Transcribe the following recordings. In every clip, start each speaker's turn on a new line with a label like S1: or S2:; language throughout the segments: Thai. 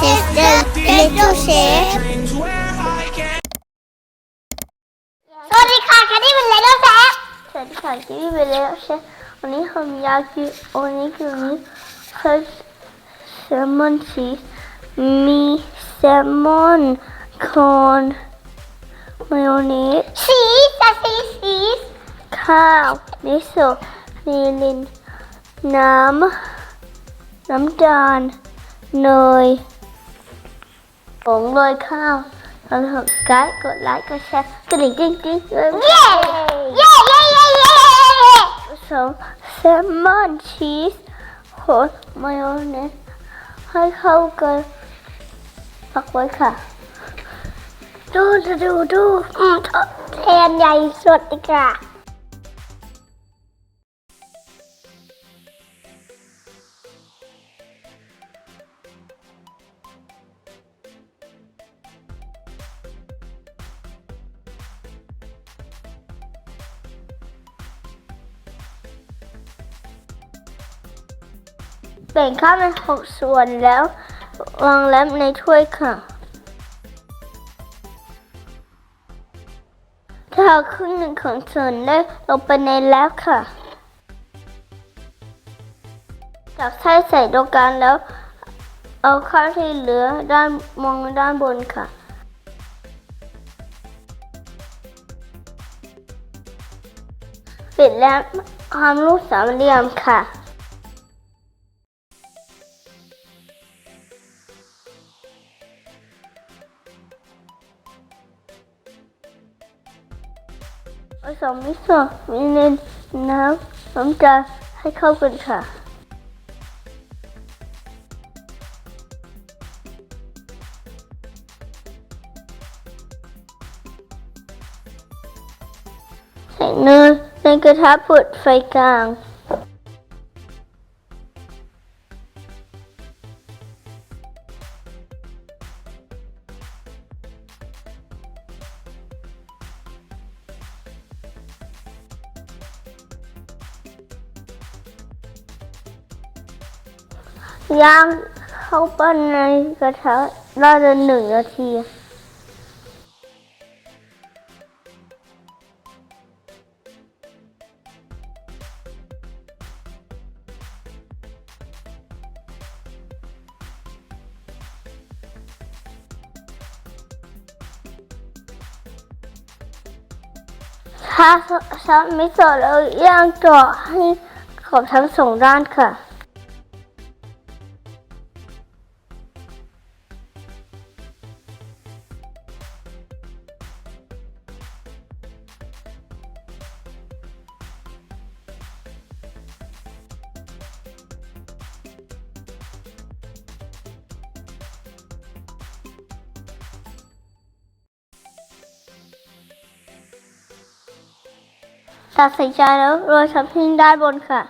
S1: This is the little chef สวัสดีค่ะแคดดี้เป็นเลโก้แซฟสวัสดีค่ะแคดดี้เป็นเลโก้แซฟวันนี้ผมอยากกินวันนี้คือวันเคือแซลมอนชีสมีแซลมอนคอนมายองเนสชีสจะชีสชีสข้าวมิโซะมีลินน้ำน้ำตาลเนย ผงโรยข้าวแล้วกดไลค์กดไลค์กดแชร์กระดิ่งจริงจริงเย้เย้เย้เย้เย้เย้สองแซลมอนชีสโคตมายองเนสให้เข้ากันพักไว้ค่ะ ดูดูดูอืมแทนใหญ่สุดดีกว่า แบ่งข้าวเป็นหกส่วนแล้ววางแรมในถ้วยค่ะ ถ้าเอาครึ่งหนึ่งของส่วนได้ลงไปในแล้วค่ะ จับไส้ใส่ตรงกลางแล้ว เอาข้าวที่เหลือด้านมองด้านบนค่ะปิดแล้วความรูปสามเหลี่ยมค่ะ ผสมมิโซะมีเนน้ำน้ำจาลให้เข้ากันค่ะ ใส่เนยในกระทะผุดไฟกลาง ย่างข้าวปั้นในกระทะได้ละหนึ่งนาทีถ้าซอสมิโซะแล้วย่างต่อให้ขอบทั้งสองด้านค่ะ ตัดใส่จานแล้วโรยทับทิมด้านบนค่ะ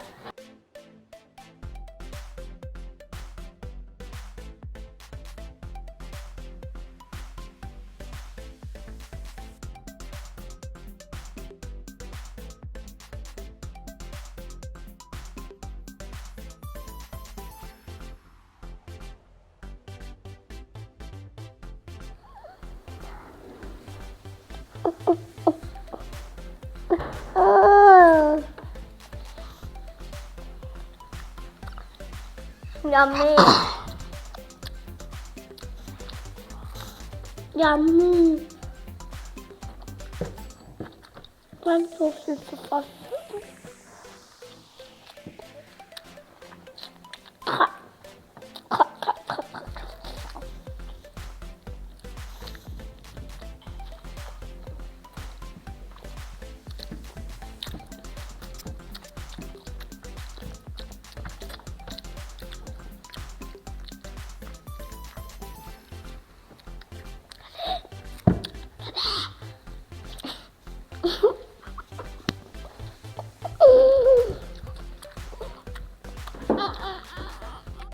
S1: อยำมี่ย